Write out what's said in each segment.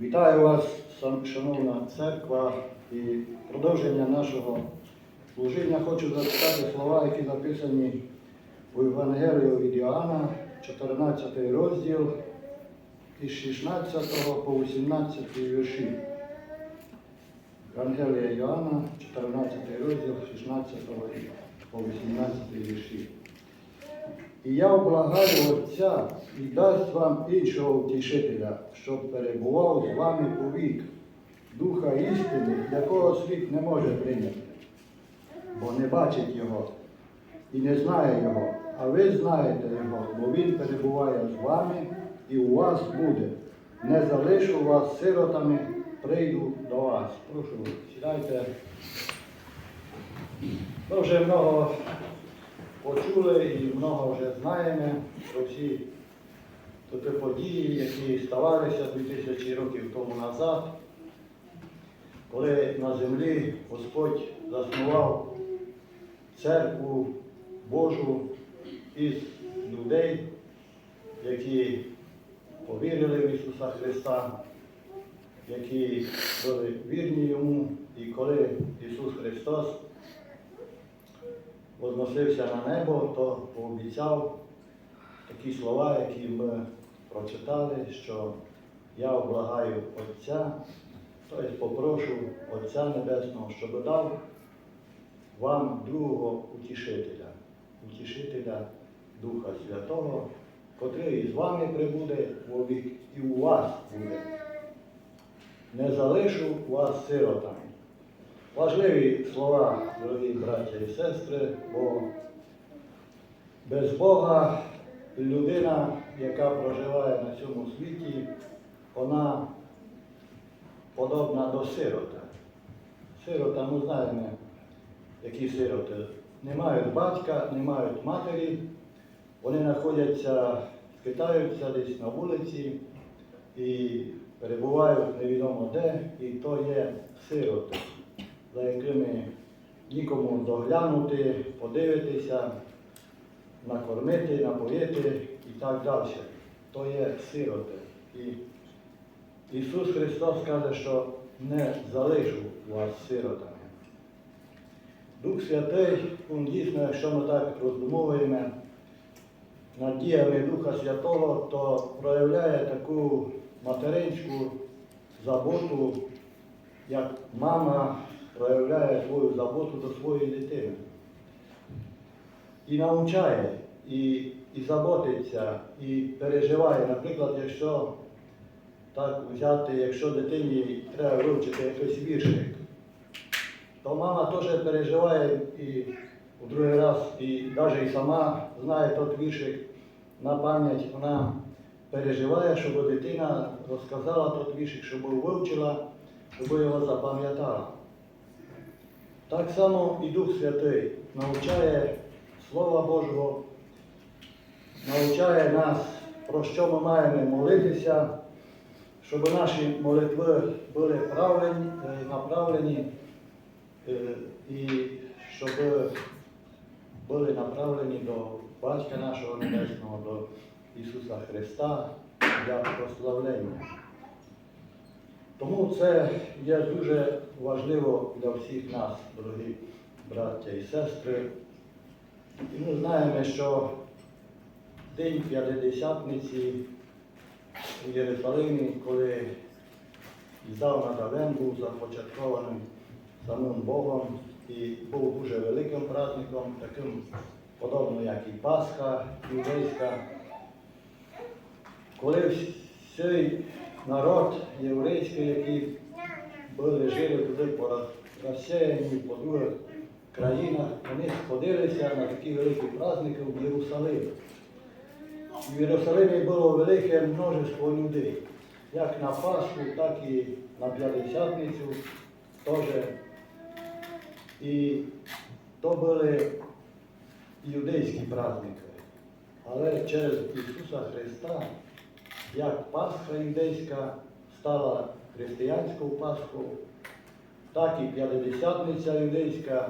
Вітаю вас, шановна церква, і продовження нашого служіння хочу зачитати слова, які записані у Євангелію від Іоанна, 14 розділ із 16 по 18 вірші. Євангелія Іоанна, 14 розділ, 16 по 18 вірші. І я облагаю Отця і дасть вам іншого втішителя, щоб перебував з вами повік, Духа істини, якого світ не може прийняти, бо не бачить Його і не знає Його, а ви знаєте Його, бо Він перебуває з вами і у вас буде. Не залишу вас сиротами, прийду до вас. Прошу, сідайте. Вже много почули і много вже знаємо про всі ті події, які ставалися 2000 років тому назад, коли на землі Господь заснував церкву Божу із людей, які повірили в Ісуса Христа, які були вірні Йому, і коли Ісус Христос возносився на небо, то пообіцяв такі слова, які ми прочитали, що я облагаю Отця, тобто попрошу Отця Небесного, щоб дав вам другого утішителя, утішителя Духа Святого, котрий з вами прибуде і у вас буде. Не залишу вас сиротами. Важливі слова, дорогі браття і сестри, бо без Бога людина, яка проживає на цьому світі, вона подобна до сирота. Сирота, ми знаємо, які сироти. Не мають батька, не мають матері, вони знаходяться, скитаються десь на вулиці і перебувають невідомо де, і то є сироти за якими нікому доглянути, подивитися, накормити, напоїти і так далі. То є сироти. І Ісус Христос каже, що не залишу вас сиротами. Дух Святий, він дійсно, якщо ми так роздумовуємо над діями Духа Святого, то проявляє таку материнську заботу, як мама проявляє свою заботу до своєї дитини. І навчає, і, і заботиться, і переживає. Наприклад, якщо так взяти, якщо дитині треба вивчити якийсь віршик, то мама теж переживає і у другий раз, і навіть і сама знає той віршик на пам'ять, вона переживає, щоб дитина розказала той віршик, щоб вивчила, щоб його запам'ятала. Так само і Дух Святий навчає Слова Божого, навчає нас, про що ми маємо молитися, щоб наші молитви були правильні, е, направлені е, і щоб були направлені до Батька нашого Небесного, до Ісуса Христа для прославлення. Тому це є дуже важливо для всіх нас, дорогі браття і сестри. І ми знаємо, що День П'ятидесятниці у Єрусалимі, коли здавна давен був започаткований самим Богом і був дуже великим праздником, таким подобно, як і Пасха юдейська, коли цей народ єврейський, які були жили туди по розсеяні по других країнах, вони сходилися на такі великі праздники в Єрусалимі. В Єрусалимі було велике множество людей, як на Пасху, так і на П'ятдесятницю теж. І то були юдейські праздники. Але через Ісуса Христа як Пасха юдейська стала християнською Пасхою, так і П'ятидесятниця юдейська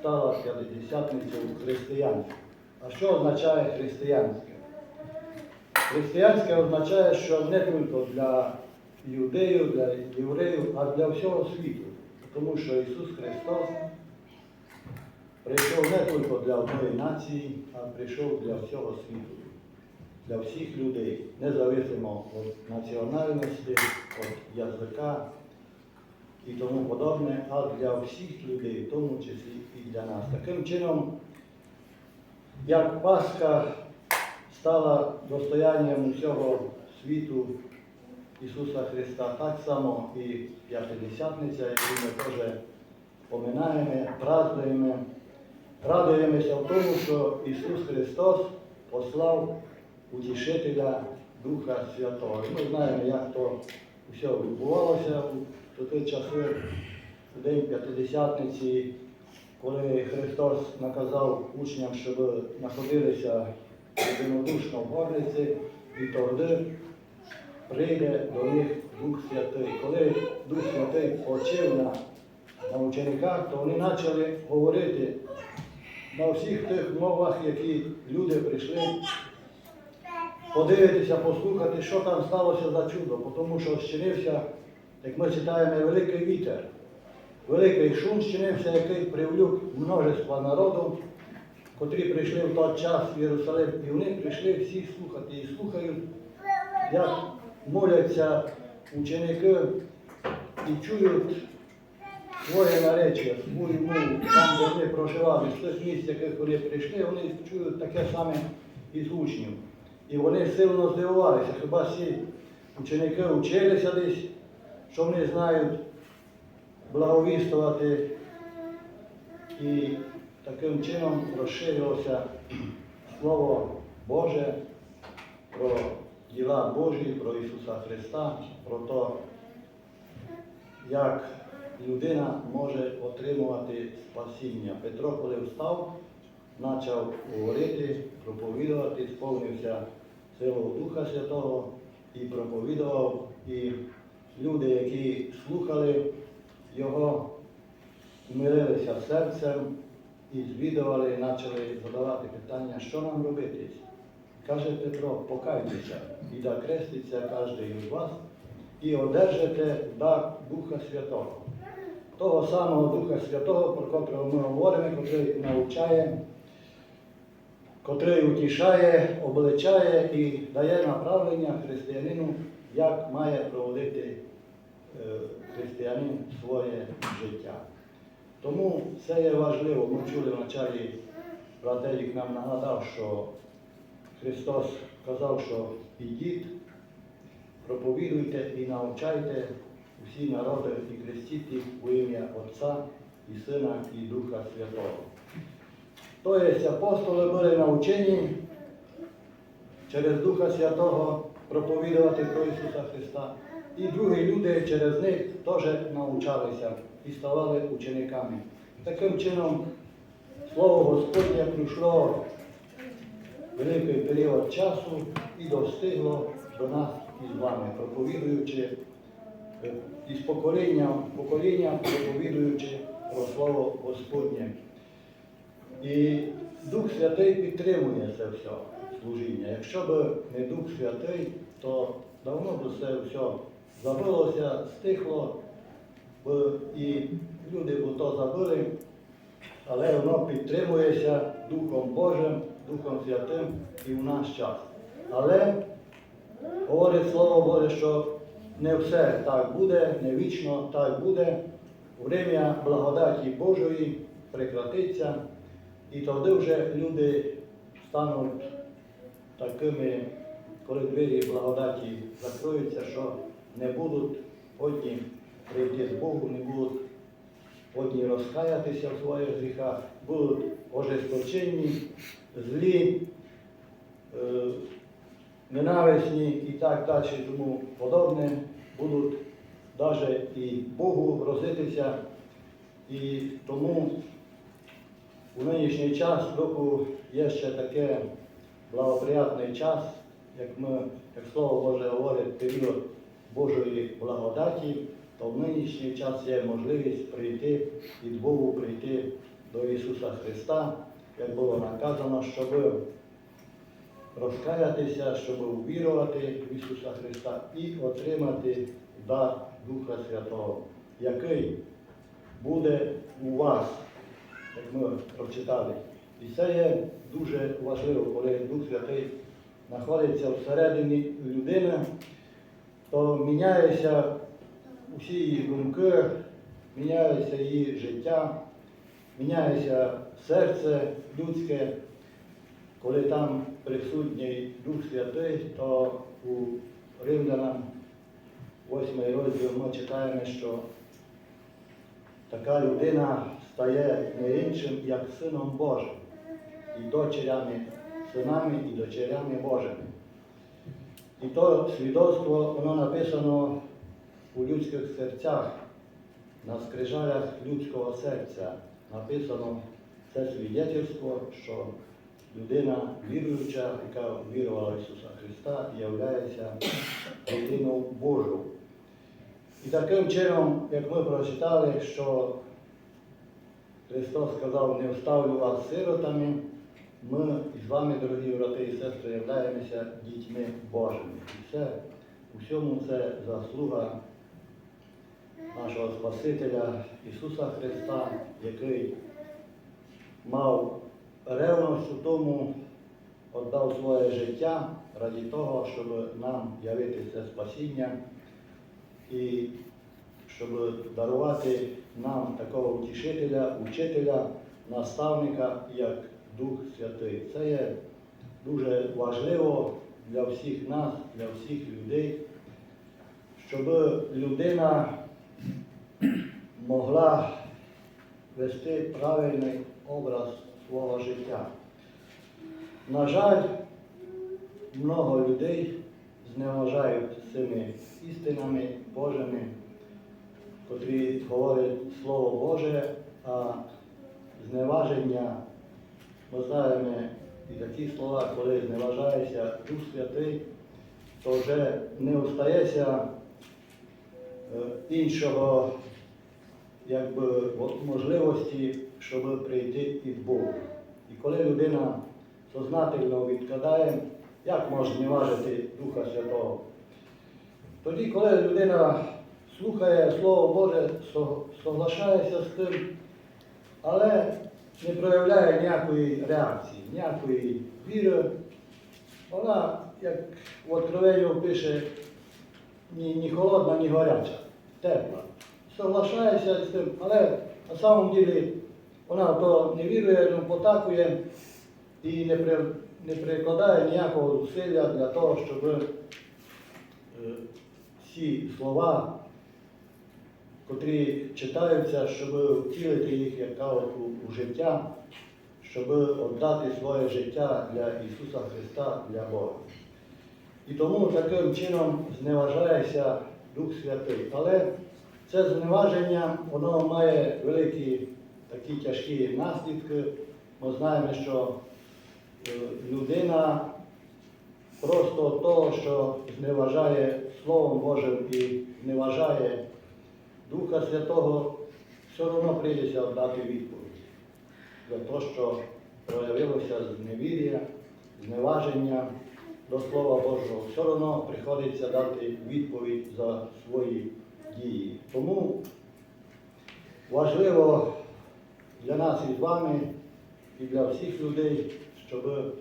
стала п'ятидесятницею християнською. А що означає християнське? Християнське означає, що не тільки для юдею, для євреїв, а для всього світу. Тому що Ісус Христос прийшов не тільки для одної нації, а прийшов для всього світу, для всіх людей, независимо від національності, від язика і тому подобне, а для всіх людей, в тому числі і для нас. Таким чином, як Пасха стала достоянням усього світу Ісуса Христа, так само і П'ятидесятниця, яку ми теж поминаємо, празднуємо, радуємося в тому, що Ісус Христос послав утішителя Духа Святого. Ми знаємо, як то все відбувалося у ті часи, у день П'ятидесятниці, коли Христос наказав учням, щоб знаходилися єдинодушно в горниці, і тоді прийде до них Дух Святий. Коли Дух Святий почив на, на учениках, то вони почали говорити на всіх тих мовах, які люди прийшли подивитися, послухати, що там сталося за чудо, тому що щинився, як ми читаємо, великий вітер. Великий шум щинився, який привлюк множество народу, котрі прийшли в той час в Єрусалим, і вони прийшли всі слухати і слухають, як моляться ученики і чують своє наречення, свою мову, там, де вони проживали, з тих місць, яких вони прийшли, вони чують таке саме із учнів. І вони сильно здивувалися, хіба всі ученики вчилися десь, що вони знають благовістувати. І таким чином розширилося Слово Боже про діла Божі, про Ісуса Христа, про те, як людина може отримувати спасіння. Петро, коли встав, почав говорити, проповідувати, сповнився силою Духа Святого і проповідував. І люди, які слухали його, мирилися серцем і звідували, почали задавати питання, що нам робити. Каже Петро, покайтеся і да креститься кожен із вас, і одержите дар Духа Святого. Того самого Духа Святого, про котрого ми говоримо, котрий навчає, котрий утішає, обличає і дає направлення християнину, як має проводити е, християнин своє життя. Тому це є важливо. Ми чули в началі, нам нагадав, що Христос казав, що ідіть, проповідуйте і навчайте всі народи і хрестіть їх у ім'я Отця і Сина і Духа Святого. Тобто апостоли були навчені через Духа Святого проповідувати про Ісуса Христа. І другі люди через них теж навчалися і ставали учениками. Таким чином, Слово Господнє прийшло великий період часу і достигло до нас із вами, проповідуючи е, із покоління покоління, проповідуючи про Слово Господнє. І Дух Святий підтримує це все служіння. Якщо б не Дух Святий, то давно б це все забилося, стихло, і люди б то забили, але воно підтримується Духом Божим, Духом Святим і в наш час. Але говорить Слово Боже, що не все так буде, не вічно так буде. Время благодаті Божої прекратиться, і тоді вже люди стануть такими, коли двері благодаті закриються, що не будуть одні прийти з Богу, не будуть одні розкаятися в своїх гріхах, будуть ожесточені, злі, е, ненависні і так далі, тому подобне, будуть навіть і Богу грозитися. І тому у нинішній час року є ще таке благоприятний час, як ми, як Слово Боже говорить, період Божої благодаті, то в нинішній час є можливість прийти від Богу прийти до Ісуса Христа, як було наказано, щоб розкаятися, щоб увірувати в Ісуса Христа і отримати дар Духа Святого, який буде у вас, як ми прочитали. І це є дуже важливо, коли Дух Святий знаходиться всередині людини, то міняється усі її думки, міняється її життя, міняється серце людське. Коли там присутній Дух Святий, то у Римлянам 8 розділ ми читаємо, що така людина стає не іншим, як Сином Божим, і дочерями, синами і дочерями Божими. І то свідоцтво, воно написано у людських серцях, на скрижалях людського серця. Написано це свідетельство, що людина віруюча, яка вірувала Ісуса Христа, являється дитиною Божою. І таким чином, як ми прочитали, що Христос сказав, не оставлю вас сиротами, ми з вами, дорогі брати і сестри, являємося дітьми Божими. І це у це заслуга нашого Спасителя Ісуса Христа, який мав ревність у тому, віддав своє життя раді того, щоб нам явити це спасіння і щоб дарувати нам такого утішителя, учителя, наставника, як Дух Святий. Це є дуже важливо для всіх нас, для всіх людей, щоб людина могла вести правильний образ свого життя. На жаль, много людей зневажають цими істинами Божими, котрі говорять Слово Боже, а зневаження, ми знаємо і такі слова, коли зневажається Дух Святий, то вже не остається е, іншого якби, можливості, щоб прийти від Бога. І коли людина сознательно відкладає, як можна зневажити Духа Святого? Тоді, коли людина слухає Слово Боже, соглашається з тим, але не проявляє ніякої реакції, ніякої віри, вона, як в Откровенню пише, ні, ні холодна, ні гаряча, тепла. Соглашається з тим, але на самом ділі вона то не вірує, не потакує і не, при, не прикладає ніякого зусилля для того, щоб е, ці слова, котрі читаються, щоб втілити їх як у, у життя, щоб віддати своє життя для Ісуса Христа, для Бога. І тому таким чином зневажається Дух Святий. Але це зневаження, воно має великі такі тяжкі наслідки. Ми знаємо, що е, людина просто того, що зневажає Словом Божим і зневажає Духа Святого, все одно прийдеться дати відповідь за те, що проявилося зневір'я, зневаження до Слова Божого, все одно приходиться дати відповідь за свої дії. Тому важливо для нас із вами і для всіх людей, щоб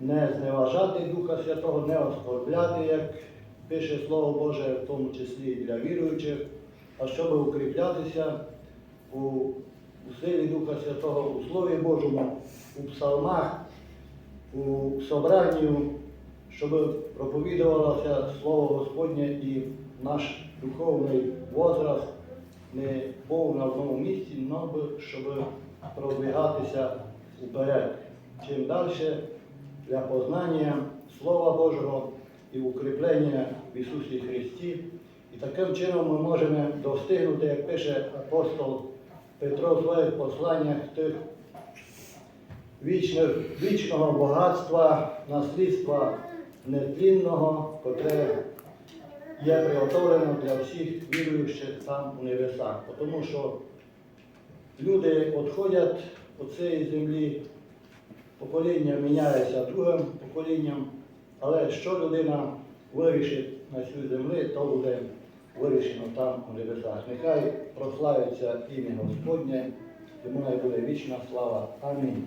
не зневажати Духа Святого, не оскорбляти, як пише Слово Боже, в тому числі і для віруючих, а щоб укріплятися у, у силі Духа Святого, у Слові Божому, у псалмах, у собранні, щоб проповідувалося Слово Господнє і наш духовний возраст не був на одному місці, але щоб продвигатися уперед. Чим далі для познання Слова Божого і укріплення в Ісусі Христі. І таким чином ми можемо достигнути, як пише апостол Петро в своїх посланнях тих вічних, вічного багатства, наслідства нетлінного, котре є приготовлено для всіх віруючих там у небесах. Тому що люди відходять від цієї землі, покоління міняється другим поколінням, але що людина вирішить на цю землі, то буде вирішено там у небесах. Нехай прославиться ім'я Господнє, йому буде вічна слава. Амінь.